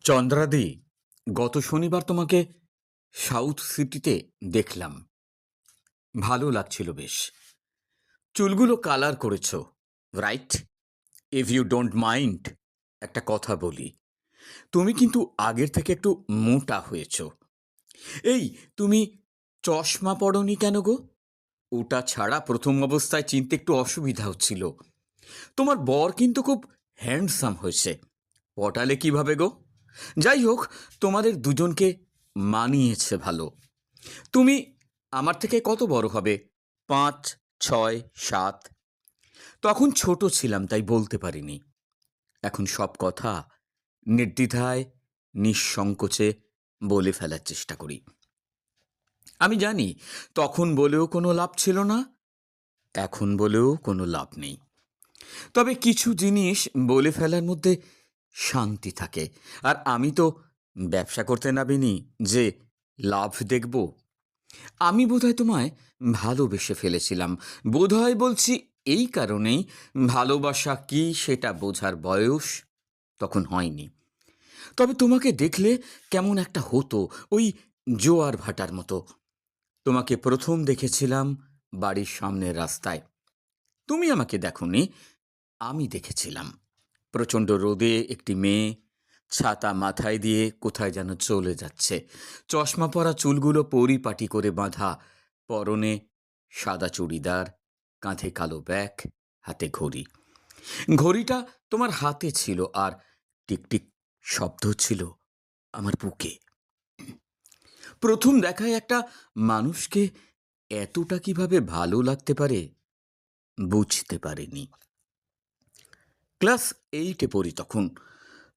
চন্দ্রাদি, গত শনিবার তোমাকে সাউথ সিটিতে দেখলাম। ভালো লাগছিল বেশ। চুলগুলো কালার করেছ, right? If you don't mind, একটা কথা বলি। তুমি কিন্তু আগের থেকে একটু মোটা হয়েছ। এই, তুমি চশমা পড়নি কেন গো? ওটা ছাড়া প্রথম অবস্থায় চিনতে একটু অসুবিধা হচ্ছিল। তোমার বর কিন্তু খুব হ্যান্ডসাম হয়েছে। পটালে কীভাবে গো? যাই হোক তোমাদের দুজনকে মানিয়েছে ভালো। তুমি আমার থেকে কত বড় হবে? পাঁচ, ছয়, সাত। তখন ছোট ছিলাম, তাই বলতে পারিনি। এখন সব কথা নির্দ্বিধায়, নিঃসংকোচে বলে ফেলার চেষ্টা করি। আমি জানি, তখন বলেও কোনো লাভ ছিল না, এখন বলেও কোনো লাভ নেই। তবে কিছু জিনিস বলে ফেলার মধ্যে শান্তি থাকে। আর আমি তো ব্যবসা করতে নাবিনি যে লাভ দেখব। আমি বোধহয় তোমায় ভালোবেসে ফেলেছিলাম। বোধহয় বলছি, এই কারণেই ভালোবাসা কি সেটা বোঝার বয়স তখন হয়নি। তবে তোমাকে দেখলে কেমন একটা হতো ওই জোয়ার ভাটার মতো। তোমাকে প্রথম দেখেছিলাম বাড়ির সামনের রাস্তায়। তুমি আমাকে দেখনি, আমি দেখেছিলাম। প্রচণ্ড রোদে একটি মেয়ে ছাতা মাথায় দিয়ে কোথায় যেন চলে যাচ্ছে। চশমা পরা চুলগুলো পরিপাটি করে বাঁধা, পরনে সাদা চুড়িদার, কাঁধে কালো ব্যাগ, হাতে ঘড়ি। ঘড়িটা তোমার হাতে ছিল আর টিকটিক শব্দ ছিল আমার বুকে। প্রথম দেখায় একটা মানুষকে এতটা কীভাবে ভালো লাগতে পারে বুঝতে পারিনি। ক্লাস এইটে পড়ি তখন।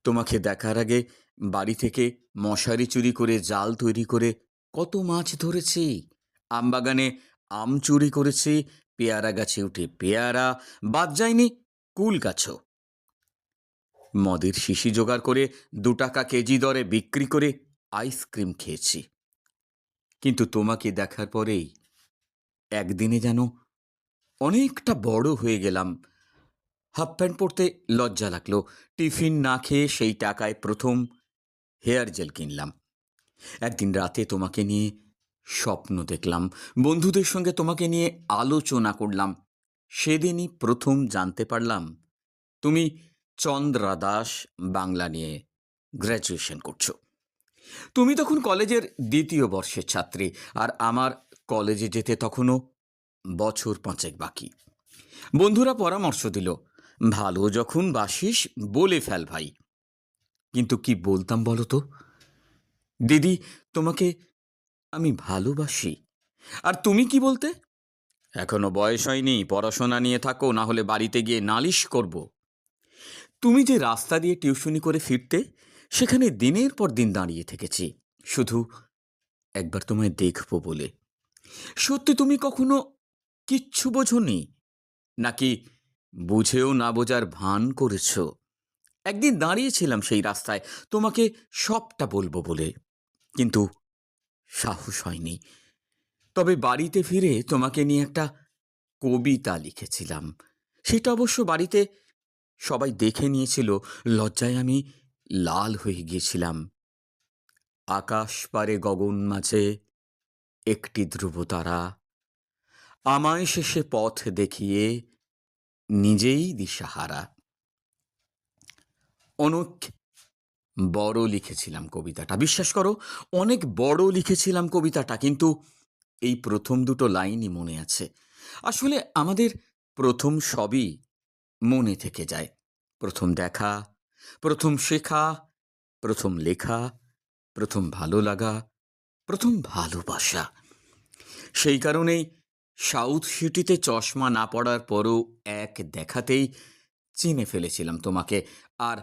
তোমাকে দেখার আগে বাড়ি থেকে মশারি চুরি করে জাল তৈরি করে কত মাছ ধরেছি। আমবাগানে আম চুরি করেছি, পেয়ারা গাছে উঠে পেয়ারা, বাদ যায়নি কুল গাছও। মদের শিশি জোগাড় করে দু টাকা কেজি দরে বিক্রি করে আইসক্রিম খেয়েছি। কিন্তু তোমাকে দেখার পরেই একদিনে যেন অনেকটা বড় হয়ে গেলাম। হাফ প্যান্ট পরতে লজ্জা লাগল। টিফিন না খেয়ে সেই টাকায় প্রথম হেয়ার জেল কিনলাম। একদিন রাতে তোমাকে নিয়ে স্বপ্ন দেখলাম। বন্ধুদের সঙ্গে তোমাকে নিয়ে আলোচনা করলাম। সেদিনই প্রথম জানতে পারলাম, তুমি চন্দ্রা দাস বাংলা নিয়ে গ্র্যাজুয়েশন করছ। তুমি তখন কলেজের দ্বিতীয় বর্ষের ছাত্রী আর আমার কলেজে যেতে তখনও বছর পাঁচেক বাকি। বন্ধুরা পরামর্শ দিল ভালো যখন বাসিস, বলে ফেল ভাই। কিন্তু কি বলতাম বলো তো? দিদি, তোমাকে আমি ভালোবাসি। আর তুমি কি বলতে? এখনও বয়স হয়নি, পড়াশোনা নিয়ে থাকো, না হলে বাড়িতে গিয়ে নালিশ করব। তুমি যে রাস্তা দিয়ে টিউশনি করে ফিরতে, সেখানে দিনের পর দিন দাঁড়িয়ে থেকেছি। শুধু একবার তোমায় দেখব বলে। সত্যি তুমি কখনো কিচ্ছু বোঝনি? নাকি বুঝেও না বোঝার ভান করেছ। একদিন দাঁড়িয়েছিলাম সেই রাস্তায়, তোমাকে সবটা বলব বলে। কিন্তু সাহস হয়নি। তবে বাড়িতে ফিরে তোমাকে নিয়ে একটা কবিতা লিখেছিলাম। সেটা অবশ্য বাড়িতে সবাই দেখে নিয়েছিল, লজ্জায় আমি লাল হয়ে গিয়েছিলাম। আকাশ পারে গগন মাঝে একটি ধ্রুবতারা আমায় শেষে পথ দেখিয়ে নিজেই দিশাহারা। অনেক বড় লিখেছিলাম কবিতাটা। বিশ্বাস করো, অনেক বড় লিখেছিলাম কবিতাটা, কিন্তু এই প্রথম দুটো লাইনই মনে আছে। আসলে আমাদের প্রথম সবই মনে থেকে যায়। প্রথম দেখা, প্রথম শেখা, প্রথম লেখা, প্রথম ভালো লাগা, প্রথম ভালোবাসা। সেই কারণেই সাউথ সিটিতে চশমা না পড়ার পরও এক দেখাতেই চিনে ফেলেছিলাম তোমাকে। আর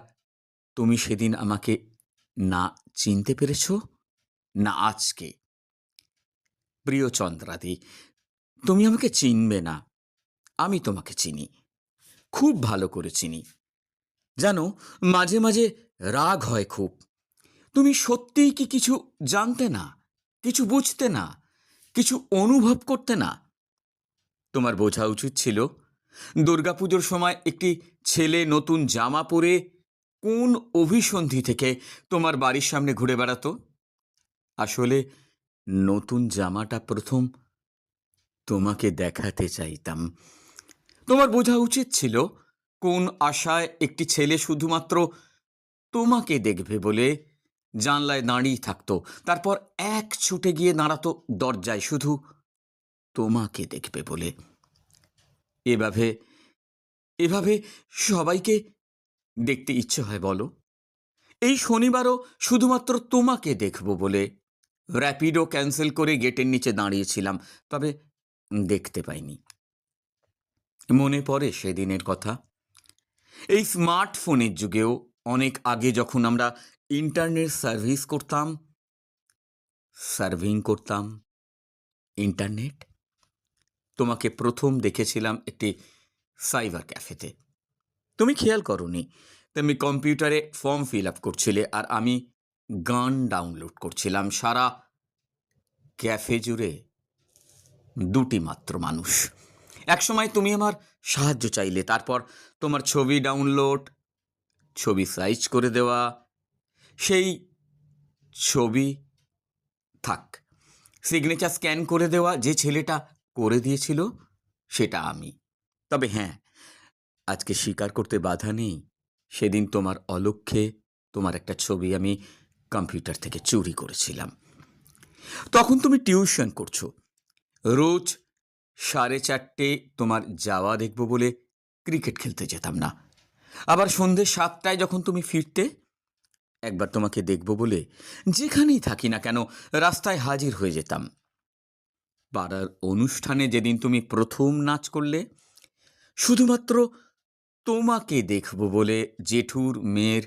তুমি সেদিন আমাকে না চিনতে পেরেছ? না আজকে। প্রিয় চন্দ্রাদি, তুমি আমাকে চিনবে না। আমি তোমাকে চিনি। খুব ভালো করে চিনি। জানো, মাঝে মাঝে রাগ হয় খুব। তুমি সত্যিই কি কিছু জানতে না? কিছু বুঝতে না? কিছু অনুভব করতে না? তোমার বোঝা উচিত ছিল, দুর্গাপুজোর সময় একটি ছেলে নতুন জামা পরে কোন অভিসন্ধি থেকে তোমার বাড়ির সামনে ঘুরে বেড়াতো? আসলে নতুন জামাটা প্রথম তোমাকে দেখাতে চাইতাম। তোমার বোঝা উচিত ছিল কোন আশায় একটি ছেলে শুধুমাত্র তোমাকে দেখবে বলে জানলায় দাঁড়িয়ে থাকতো, তারপর এক ছুটে গিয়ে দাঁড়াতো দরজায়, শুধু তোমাকে দেখবে বলে। এভাবে এভাবে সবাইকে দেখতে ইচ্ছে হয় বলো। এই শনিবারও শুধুমাত্র তোমাকে দেখব বলে। র্যাপিডো ক্যান্সেল করে গেটের নিচে দাঁড়িয়েছিলাম, তবে দেখতে পাইনি। মনে পড়ে সেদিনের কথা। এই স্মার্টফোনের যুগেও অনেক আগে যখন আমরা ইন্টারনেট সার্ভিস করতাম, সার্ভিং করতাম, ইন্টারনেট তোমাকে প্রথম দেখেছিলাম একটি সাইবার ক্যাফেতে। তুমি খেয়াল করনি, তুমি কম্পিউটারে ফর্ম ফিল আপ করছিলে আর আমি গান ডাউনলোড করছিলাম। সারা ক্যাফে জুড়ে দুটি মাত্র মানুষ। একসময় তুমি আমার সাহায্য চাইলে, তারপর তোমার ছবি ডাউনলোড, ছবি সাইজ করে দেওয়া, সেই ছবি থাক, সিগনেচার স্ক্যান করে দেওয়া, যে ছেলেটা করে দিয়েছিল, সেটা আমি। তবে হ্যাঁ আজকে স্বীকার করতে বাধা নেই। সেদিন তোমার অলক্ষ্যে তোমার একটা ছবি আমি কম্পিউটার থেকে চুরি করেছিলাম। তখন তুমি টিউশন করছ। রোজ সাড়ে চারটে তোমার যাওয়া দেখব বলে ক্রিকেট খেলতে যেতাম না। আবার সন্ধে সাতটায় যখন তুমি ফিরতে, একবার তোমাকে দেখব বলে যেখানেই থাকি না কেন রাস্তায় হাজির হয়ে যেতাম। পাড়ার অনুষ্ঠানে যেদিন তুমি প্রথম নাচ করলে, শুধুমাত্র তোমাকে দেখব বলে জেঠুর মেয়ের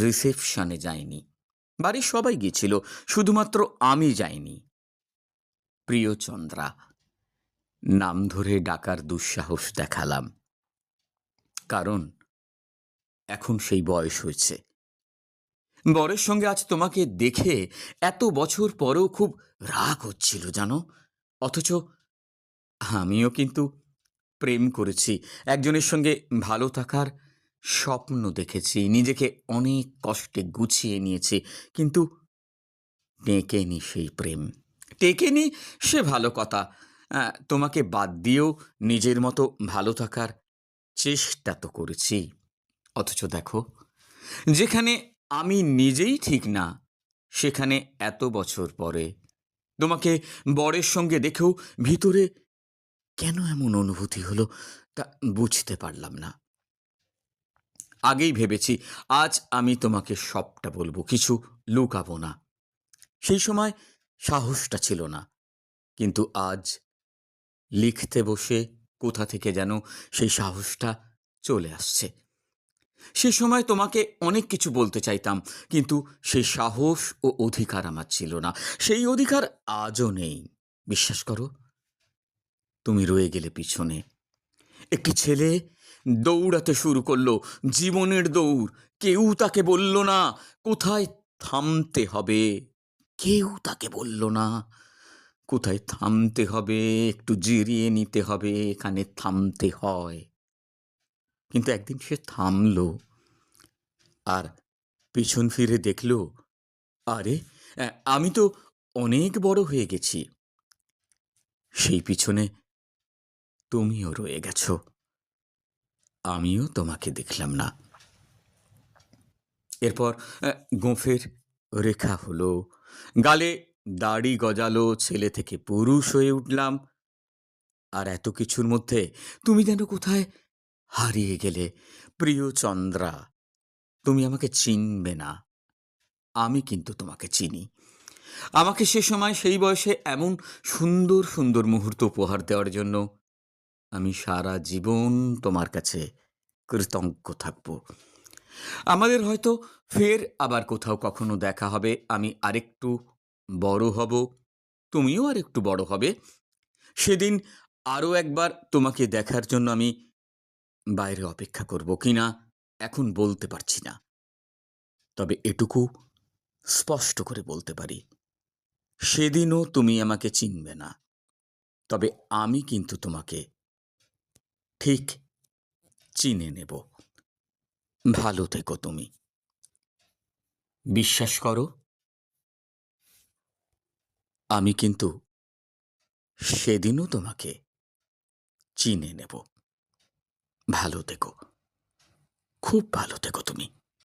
রিসেপশনে যায়নি বাড়ির সবাই গিয়েছিল, শুধুমাত্র আমি যাইনি। প্রিয়চন্দ্রা নাম ধরে ডাকার দুঃসাহস দেখালাম। কারণ এখন সেই বয়স হয়েছে। বরের সঙ্গে আজ তোমাকে দেখে এত বছর পরেও খুব রাগ হচ্ছিল, জানো? অথচ আমিও কিন্তু প্রেম করেছি। একজনের সঙ্গে ভালো থাকার স্বপ্ন দেখেছি, নিজেকে অনেক কষ্টে গুছিয়ে নিয়েছি, কিন্তু টেকেনি সেই প্রেম। টেকেনি সে ভালো কথা। তোমাকে বাদ দিয়েও নিজের মতো ভালো থাকার চেষ্টা তো করেছি। অথচ দেখো, যেখানে আমি নিজেই ঠিক না, সেখানে এত বছর পরে তোমাকে বরের সঙ্গে দেখেও ভিতরে কেন এমন অনুভূতি হলো তা বুঝতে পারলাম না। আগেই ভেবেছি, আজ আমি তোমাকে সবটা বলব, কিছু লুকাবো না। সেই সময় সাহসটা ছিল না, কিন্তু আজ লিখতে বসে কোথা থেকে যেন সেই সাহসটা চলে আসছে। সে সময় তোমাকে অনেক কিছু বলতে চাইতাম, কিন্তু সেই সাহস ও অধিকার আমার ছিল না। সেই অধিকার আজও নেই। বিশ্বাস করো, তুমি রয়ে গেলে পিছনে। একটি ছেলে দৌড়াতে শুরু করল, জীবনের দৌড়। কেউ তাকে বলল না, কোথায় থামতে হবে? কেউ তাকে বলল না, কোথায় থামতে হবে? একটু জিরিয়ে নিতে হবে, এখানে থামতে হয়। কিন্তু একদিন সে থামলো আর পিছন ফিরে দেখল, আরে আমি তো অনেক বড় হয়ে গেছি। সেই পিছনে তুমিও রয়ে গেছ। আমিও তোমাকে দেখলাম না। এরপর গোঁফের রেখা হলো, গালে দাড়ি গজালো, ছেলে থেকে পুরুষ হয়ে উঠলাম। আর এত কিছুর মধ্যে তুমি যেন কোথায় হারিয়ে গেলে, প্রিয় চন্দ্রা, তুমি আমাকে চিনবে না। আমি কিন্তু তোমাকে চিনি। আমাকে সে সময় সেই বয়সে এমন সুন্দর সুন্দর মুহূর্ত উপহার দেওয়ার জন্য আমি সারা জীবন তোমার কাছে কৃতজ্ঞ থাকব। আমাদের হয়তো ফের আবার কোথাও কখনো দেখা হবে। আমি আরেকটু বড় হব। তুমিও আরেকটু বড় হবে। সেদিন আরও একবার তোমাকে দেখার জন্য আমি বাইরে অপেক্ষা করব কিনা, এখন বলতে পারছি না। তবে এটুকু স্পষ্ট করে বলতে পারি, সেদিনও তুমি আমাকে চিনবে না। তবে আমি কিন্তু তোমাকে ঠিক চিনে নেব। ভালো থেকো তুমি। বিশ্বাস করো, আমি কিন্তু সেদিনও তোমাকে চিনে নেব। ভালো থেকো। খুব ভালো থেকো তুমি।